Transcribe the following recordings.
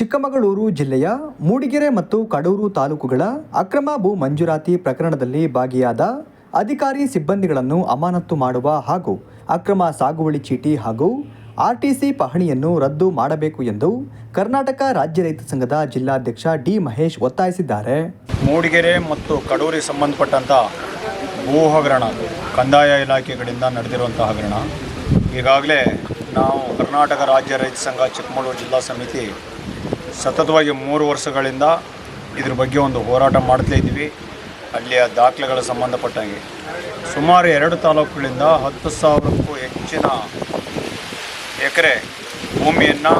ಚಿಕ್ಕಮಗಳೂರು ಜಿಲ್ಲೆಯ ಮೂಡಿಗೆರೆ ಮತ್ತು ಕಡೂರು ತಾಲೂಕುಗಳ ಅಕ್ರಮ ಭೂ ಮಂಜೂರಾತಿ ಪ್ರಕರಣದಲ್ಲಿ ಭಾಗಿಯಾದ ಅಧಿಕಾರಿ ಸಿಬ್ಬಂದಿಗಳನ್ನು ಅಮಾನತು ಮಾಡುವ ಹಾಗೂ ಅಕ್ರಮ ಸಾಗುವಳಿ ಚೀಟಿ ಹಾಗೂ ಆರ್ಟಿಸಿ ಪಹಣಿಯನ್ನು ರದ್ದು ಮಾಡಬೇಕು ಎಂದು ಕರ್ನಾಟಕ ರಾಜ್ಯ ರೈತ ಸಂಘದ ಜಿಲ್ಲಾಧ್ಯಕ್ಷ ಡಿ ಮಹೇಶ್ ಒತ್ತಾಯಿಸಿದ್ದಾರೆ. ಮೂಡಿಗೆರೆ ಮತ್ತು ಕಡೂರಿಗೆ ಸಂಬಂಧಪಟ್ಟಂಥ ಭೂ ಹಗರಣ ಕಂದಾಯ ಇಲಾಖೆಗಳಿಂದ ನಡೆದಿರುವಂಥ ಹಗರಣ. ಈಗಾಗಲೇ ನಾವು ಕರ್ನಾಟಕ ರಾಜ್ಯ ರೈತ ಸಂಘ ಚಿಕ್ಕಮಗಳೂರು ಜಿಲ್ಲಾ ಸಮಿತಿ ಸತತವಾಗಿ ಮೂರು ವರ್ಷಗಳಿಂದ ಇದ್ರ ಬಗ್ಗೆ ಒಂದು ಹೋರಾಟ ಮಾಡ್ತಾ ಇದ್ದೀವಿ. ಅಲ್ಲಿಯ ದಾಖಲೆಗಳ ಸಂಬಂಧಪಟ್ಟಂಗೆ ಸುಮಾರು ಎರಡು ತಾಲೂಕುಗಳಿಂದ ಹತ್ತು ಸಾವಿರಕ್ಕೂ ಹೆಚ್ಚಿನ ಎಕರೆ ಭೂಮಿಯನ್ನು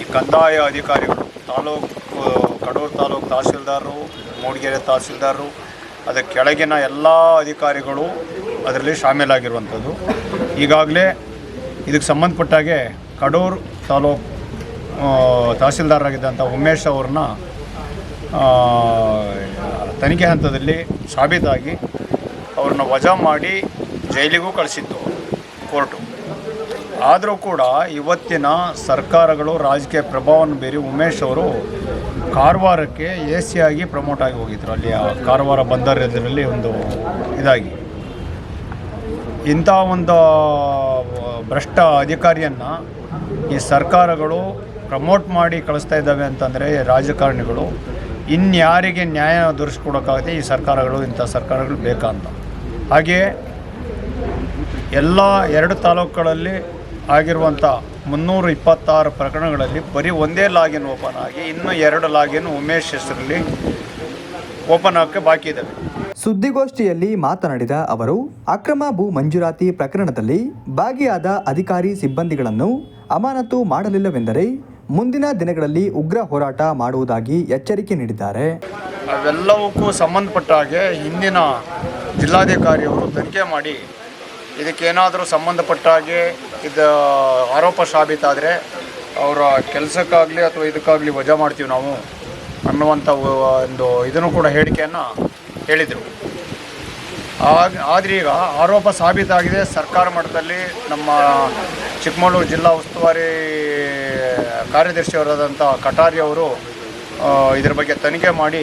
ಈ ಕಂದಾಯ ಅಧಿಕಾರಿಗಳು, ತಾಲೂಕು, ಕಡೂರು ತಾಲೂಕು ತಹಸೀಲ್ದಾರರು, ಮೂಡಿಗೆರೆ ತಹಸೀಲ್ದಾರರು ಅದರ ಕೆಳಗಿನ ಎಲ್ಲ ಅಧಿಕಾರಿಗಳು ಅದರಲ್ಲಿ ಶಾಮೀಲಾಗಿರುವಂಥದ್ದು. ಈಗಾಗಲೇ ಇದಕ್ಕೆ ಸಂಬಂಧಪಟ್ಟಾಗೆ ಕಡೂರು ತಾಲೂಕು ತಹಸೀಲ್ದಾರರಾಗಿದ್ದಂಥ ಉಮೇಶ್ ಅವ್ರನ್ನ ತನಿಖೆ ಹಂತದಲ್ಲಿ ಸಾಬೀತಾಗಿ ಅವ್ರನ್ನ ವಜಾ ಮಾಡಿ ಜೈಲಿಗೂ ಕಳಿಸಿತ್ತು ಕೋರ್ಟು. ಆದರೂ ಕೂಡ ಇವತ್ತಿನ ಸರ್ಕಾರಗಳು ರಾಜಕೀಯ ಪ್ರಭಾವವನ್ನು ಬೀರಿ ಉಮೇಶ್ ಅವರು ಕಾರವಾರಕ್ಕೆ ಎ ಸಿ ಆಗಿ ಪ್ರಮೋಟ್ ಆಗಿ ಹೋಗಿದ್ರು. ಅಲ್ಲಿ ಕಾರವಾರ ಬಂದರ್ ಒಂದು ಇದಾಗಿ. ಇಂಥ ಒಂದು ಭ್ರಷ್ಟ ಅಧಿಕಾರಿಯನ್ನು ಈ ಸರ್ಕಾರಗಳು ಪ್ರಮೋಟ್ ಮಾಡಿ ಕಳಿಸ್ತಾ ಇದ್ದಾವೆ ಅಂತಂದರೆ ರಾಜಕಾರಣಿಗಳು. ಇನ್ಯಾರಿಗೆ ನ್ಯಾಯ ದೊರಿಸ್ಕೊಡೋಕ್ಕಾಗುತ್ತೆ ಈ ಸರ್ಕಾರಗಳು, ಇಂಥ ಸರ್ಕಾರಗಳು ಬೇಕಂತ ಹಾಗೆಯೇ ಎಲ್ಲ ಎರಡು ತಾಲೂಕುಗಳಲ್ಲಿ ಆಗಿರುವಂಥ ಮುನ್ನೂರ ಇಪ್ಪತ್ತಾರು ಪ್ರಕರಣಗಳಲ್ಲಿ ಬರೀ ಒಂದೇ ಲಾಗಿನ್ ಓಪನ್ ಆಗಿ ಇನ್ನೂ ಎರಡು ಲಾಗಿನ್ ಉಮೇಶ್ ಹೆಸರಲ್ಲಿ ಓಪನ್ ಆಗೋಕ್ಕೆ ಬಾಕಿ ಇದ್ದಾವೆ. ಸುದ್ದಿಗೋಷ್ಠಿಯಲ್ಲಿ ಮಾತನಾಡಿದ ಅವರು, ಅಕ್ರಮ ಭೂ ಮಂಜೂರಾತಿ ಪ್ರಕರಣದಲ್ಲಿ ಭಾಗಿಯಾದ ಅಧಿಕಾರಿ ಸಿಬ್ಬಂದಿಗಳನ್ನು ಅಮಾನತು ಮಾಡಲಿಲ್ಲವೆಂದರೆ ಮುಂದಿನ ದಿನಗಳಲ್ಲಿ ಉಗ್ರ ಹೋರಾಟ ಮಾಡುವುದಾಗಿ ಎಚ್ಚರಿಕೆ ನೀಡಿದ್ದಾರೆ. ಅವೆಲ್ಲವಕ್ಕೂ ಸಂಬಂಧಪಟ್ಟ ಹಾಗೆ ಹಿಂದಿನ ಜಿಲ್ಲಾಧಿಕಾರಿಯವರು ತನಿಖೆ ಮಾಡಿ ಇದಕ್ಕೇನಾದರೂ ಸಂಬಂಧಪಟ್ಟ ಹಾಗೆ ಇದು ಆರೋಪ ಸಾಬೀತಾದರೆ ಅವರ ಕೆಲಸಕ್ಕಾಗಲಿ ಅಥವಾ ಇದಕ್ಕಾಗಲಿ ವಜಾ ಮಾಡ್ತೀವಿ ನಾವು ಅನ್ನುವಂಥ ಒಂದು ಇದನ್ನು ಕೂಡ ಹೇಳಿಕೆಯನ್ನು ಹೇಳಿದರು. ಆಗ ಆದರೆ ಈಗ ಆರೋಪ ಸಾಬೀತಾಗಿದೆ. ಸರ್ಕಾರ ಮಟ್ಟದಲ್ಲಿ ನಮ್ಮ ಚಿಕ್ಕಮಗಳೂರು ಜಿಲ್ಲಾ ಉಸ್ತುವಾರಿ ಕಾರ್ಯದರ್ಶಿಯವರಾದಂಥ ಕಟಾರಿ ಅವರು ಇದರ ಬಗ್ಗೆ ತನಿಖೆ ಮಾಡಿ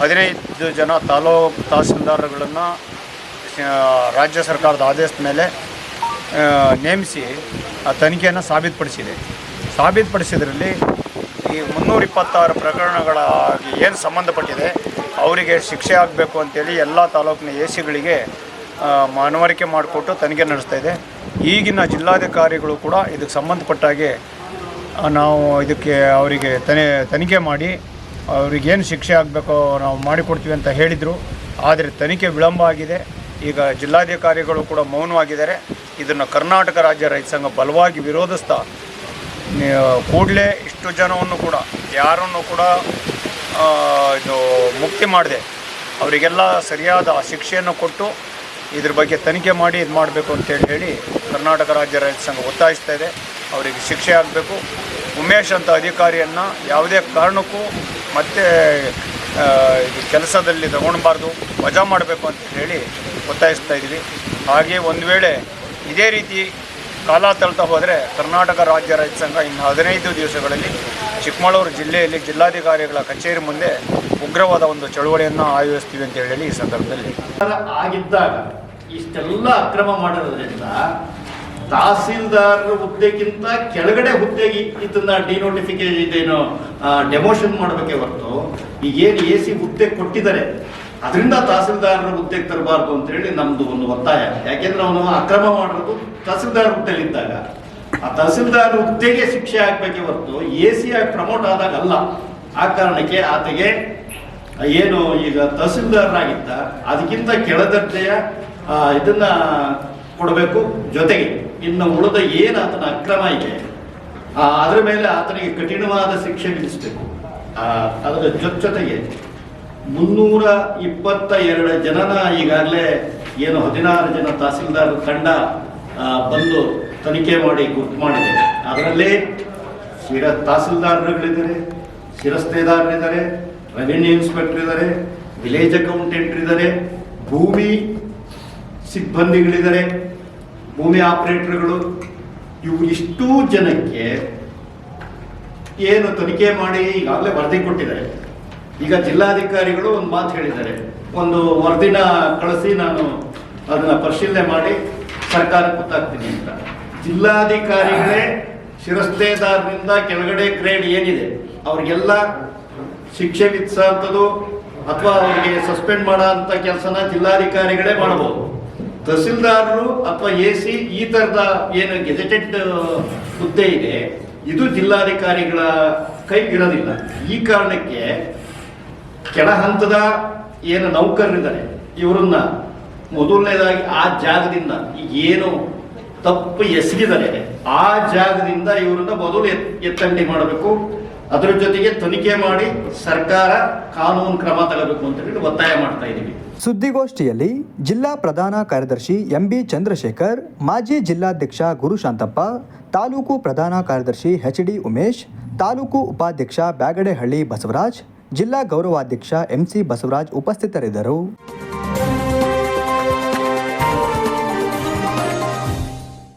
ಹದಿನೈದು ಜನ ತಾಲೂಕು ತಹಸೀಲ್ದಾರ್ಗಳನ್ನು ರಾಜ್ಯ ಸರ್ಕಾರದ ಆದೇಶದ ಮೇಲೆ ನೇಮಿಸಿ ಆ ತನಿಖೆಯನ್ನು ಸಾಬೀತುಪಡಿಸಿದೆ. ಸಾಬೀತುಪಡಿಸಿದ್ರಲ್ಲಿ ಈ ಮುನ್ನೂರ ಇಪ್ಪತ್ತಾರು ಪ್ರಕರಣಗಳ ಏನು ಸಂಬಂಧಪಟ್ಟಿದೆ ಅವರಿಗೆ ಶಿಕ್ಷೆ ಆಗಬೇಕು ಅಂತೇಳಿ ಎಲ್ಲ ತಾಲೂಕಿನ ಎ ಸಿಗಳಿಗೆ ಮನವರಿಕೆ ಮಾಡಿಕೊಟ್ಟು ತನಿಖೆ ನಡೆಸ್ತಾ ಇದೆ. ಈಗಿನ ಜಿಲ್ಲಾಧಿಕಾರಿಗಳು ಕೂಡ ಇದಕ್ಕೆ ಸಂಬಂಧಪಟ್ಟಾಗೆ ನಾವು ಇದಕ್ಕೆ ಅವರಿಗೆ ತನಿ, ತನಿಖೆ ಮಾಡಿ ಅವ್ರಿಗೇನು ಶಿಕ್ಷೆ ಆಗಬೇಕೋ ನಾವು ಮಾಡಿಕೊಡ್ತೀವಿ ಅಂತ ಹೇಳಿದರು. ಆದರೆ ತನಿಖೆ ವಿಳಂಬ ಆಗಿದೆ. ಈಗ ಜಿಲ್ಲಾಧಿಕಾರಿಗಳು ಕೂಡ ಮೌನವಾಗಿದ್ದಾರೆ. ಇದನ್ನು ಕರ್ನಾಟಕ ರಾಜ್ಯ ರೈತ ಸಂಘ ಬಲವಾಗಿ ವಿರೋಧಿಸ್ತಾ ಕೂಡಲೇ ಇಷ್ಟು ಜನವನ್ನು ಕೂಡ, ಯಾರನ್ನು ಕೂಡ ಇದು ಮುಕ್ತಿ ಮಾಡಿದೆ. ಅವರಿಗೆಲ್ಲ ಸರಿಯಾದ ಶಿಕ್ಷೆಯನ್ನು ಕೊಟ್ಟು ಇದ್ರ ಬಗ್ಗೆ ತನಿಖೆ ಮಾಡಿ ಇದು ಮಾಡಬೇಕು ಅಂತೇಳಿ ಹೇಳಿ ಕರ್ನಾಟಕ ರಾಜ್ಯ ರೈತ ಸಂಘ ಒತ್ತಾಯಿಸ್ತಾ ಇದೆ. ಅವರಿಗೆ ಶಿಕ್ಷೆ ಆಗಬೇಕು. ಉಮೇಶ್ ಅಂತ ಅಧಿಕಾರಿಯನ್ನು ಯಾವುದೇ ಕಾರಣಕ್ಕೂ ಮತ್ತೆ ಇದು ಕೆಲಸದಲ್ಲಿ ತಗೊಳ್ಬಾರ್ದು ವಜಾ ಮಾಡಬೇಕು ಅಂತ ಹೇಳಿ ಒತ್ತಾಯಿಸ್ತಾ ಇದ್ದೀವಿ. ಹಾಗೆ ಒಂದು ವೇಳೆ ಇದೇ ರೀತಿ ಕಾಲ ತಳ್ತಾ ಹೋದರೆ ಕರ್ನಾಟಕ ರಾಜ್ಯ ರೈತ ಸಂಘ ಇನ್ನು ಹದಿನೈದು ದಿವಸಗಳಲ್ಲಿ ಚಿಕ್ಕಮಗಳೂರು ಜಿಲ್ಲೆಯಲ್ಲಿ ಜಿಲ್ಲಾಧಿಕಾರಿಗಳ ಕಚೇರಿ ಮುಂದೆ ಉಗ್ರವಾದ ಒಂದು ಚಳುವಳಿಯನ್ನು ಆಯೋಜಿಸ್ತೀವಿ ಅಂತ ಹೇಳಿ ಈ ಸಂದರ್ಭದಲ್ಲಿ. ಆಗಿದ್ದಾಗ ಇಷ್ಟೆಲ್ಲ ಅಕ್ರಮ ಮಾಡಿರೋದ್ರಿಂದ ತಹಸೀಲ್ದಾರ್ ಹುದ್ದೆಗಿಂತ ಕೆಳಗಡೆ ಹುದ್ದೆಗೆ ಇದನ್ನ ಡಿನೋಟಿಫಿಕೇಶನ್ ಇದೇನು ಡೆಮೋಷನ್ ಮಾಡಬೇಕೇ ಹೊರತು ಈಗೇನು ಎ ಸಿ ಹುದ್ದೆ ಕೊಟ್ಟಿದ್ದಾರೆ, ಅದರಿಂದ ತಹಸೀಲ್ದಾರರ ಹುದ್ದೆಗೆ ತರಬಾರ್ದು ಅಂತ ಹೇಳಿ ನಮ್ದು ಒಂದು ಒತ್ತಾಯ. ಯಾಕೆಂದ್ರೆ ಅವನು ಅಕ್ರಮ ಮಾಡಿರೋದು ತಹಸೀಲ್ದಾರ್ ಹುದ್ದೆಲಿದ್ದಾಗ ಆ ತಹಸೀಲ್ದಾರ್ ಹುದ್ದೆಗೆ ಶಿಕ್ಷೆ ಆಗ್ಬೇಕೇ ಹೊರತು ಎ ಸಿ ಆಗಿ ಪ್ರಮೋಟ್ ಆದಾಗ ಅಲ್ಲ ಆ ಕಾರಣಕ್ಕೆ ಆತಗೆ ಏನು ಈಗ ತಹಸೀಲ್ದಾರ್ನಾಗಿದ್ದ ಅದಕ್ಕಿಂತ ಕೆಳದರ್ಜೆಯ ಇದನ್ನ ಕೊಡಬೇಕು ಜೊತೆಗೆ ಇನ್ನು ಉಳಿದ ಏನು ಆತನ ಅಕ್ರಮ ಇದೆ ಅದರ ಮೇಲೆ ಆತನಿಗೆ ಕಠಿಣವಾದ ಶಿಕ್ಷೆ ವಿಧಿಸಬೇಕು. ಅದರ ಜೊತೆ ಜೊತೆಗೆ ಮುನ್ನೂರ ಇಪ್ಪತ್ತ ಎರಡು ಜನನ ಈಗಾಗಲೇ ಏನು ಹದಿನಾರು ಜನ ತಹಸೀಲ್ದಾರ್ ತಂಡ ಬಂದು ತನಿಖೆ ಮಾಡಿ ಗುರ್ತು ಮಾಡಿದೆ. ಅದರಲ್ಲಿ ಶಿರ ತಹಸೀಲ್ದಾರ್ಗಳಿದ್ದಾರೆ ಶಿರಸ್ತೇದಾರರಿದ್ದಾರೆ, ರೆವಿನ್ಯೂ ಇನ್ಸ್ಪೆಕ್ಟರ್ ಇದ್ದಾರೆ, ವಿಲೇಜ್ ಅಕೌಂಟೆಂಟ್ ಇದ್ದಾರೆ, ಭೂಮಿ ಸಿಬ್ಬಂದಿಗಳಿದ್ದಾರೆ, ಭೂಮಿ ಆಪರೇಟರ್ಗಳು. ಇವು ಇಷ್ಟೂ ಜನಕ್ಕೆ ಏನು ತನಿಖೆ ಮಾಡಿ ಈಗಾಗಲೇ ವರದಿ ಕೊಟ್ಟಿದ್ದಾರೆ. ಈಗ ಜಿಲ್ಲಾಧಿಕಾರಿಗಳು ಒಂದು ಮಾತು ಹೇಳಿದ್ದಾರೆ. ಒಂದು ವರದಿನ ಕಳಿಸಿ ನಾನು ಅದನ್ನ ಪರಿಶೀಲನೆ ಮಾಡಿ ಸರ್ಕಾರಕ್ಕೆ ಗೊತ್ತಾಗ್ತೀನಿ ಅಂತ. ಜಿಲ್ಲಾಧಿಕಾರಿಗಳೇ ಶಿರಸ್ತೇದಾರರಿಂದ ಕೆಳಗಡೆ ಗ್ರೇಡ್ ಏನಿದೆ, ಅವ್ರಿಗೆಲ್ಲ ಶಿಕ್ಷೆ ವಿಧಿಸುವಂಥದ್ದು ಅಥವಾ ಅವರಿಗೆ ಸಸ್ಪೆಂಡ್ ಮಾಡೋ ಅಂತ ಕೆಲಸನ ಜಿಲ್ಲಾಧಿಕಾರಿಗಳೇ ಮಾಡಬಹುದು ತಹಸೀಲ್ದಾರರು ಅಥವಾ ಎ ಸಿ ಈ ಥರದ ಏನು ಗೆಜೆಟೆಡ್ ಹುದ್ದೆ ಇದೆ, ಇದು ಜಿಲ್ಲಾಧಿಕಾರಿಗಳ ಕೈಗಿರೋದಿಲ್ಲ ಈ ಕಾರಣಕ್ಕೆ ಕೆಳ ಹಂತದ ಏನು ನೌಕರರಿದ್ದಾರೆ, ಇವರನ್ನ ಮೊದಲನೇದಾಗಿ ಆ ಜಾಗದಿಂದ ಏನು ತಪ್ಪು ಎಸಗಿದರೆ ಆ ಜಾಗದಿಂದ ಇವರನ್ನ ಮೊದಲು ಎತ್- ಎತ್ತಂಗಡಿ ಮಾಡಬೇಕು. ಅದರ ಜೊತೆಗೆ ತನಿಖೆ ಮಾಡಿ ಸರ್ಕಾರ ಕಾನೂನು ಕ್ರಮ ತಗೋಬೇಕು ಅಂತ ಹೇಳಿ ಒತ್ತಾಯ ಮಾಡ್ತಾ ಇದ್ದೀವಿ. ಸುದ್ದಿಗೋಷ್ಠಿಯಲ್ಲಿ ಜಿಲ್ಲಾ ಪ್ರಧಾನ ಕಾರ್ಯದರ್ಶಿ ಎಂಬಿ ಚಂದ್ರಶೇಖರ್, ಮಾಜಿ ಜಿಲ್ಲಾಧ್ಯಕ್ಷ ಗುರುಶಾಂತಪ್ಪ ತಾಲೂಕು ಪ್ರಧಾನ ಕಾರ್ಯದರ್ಶಿ ಎಚ್ ಡಿ ಉಮೇಶ್, ತಾಲೂಕು ಉಪಾಧ್ಯಕ್ಷ ಬ್ಯಾಗಡೆಹಳ್ಳಿ ಬಸವರಾಜ್, ಜಿಲ್ಲಾ ಗೌರವಾಧ್ಯಕ್ಷ ಎಂಸಿ ಬಸವರಾಜ್ ಉಪಸ್ಥಿತರಿದ್ದರು.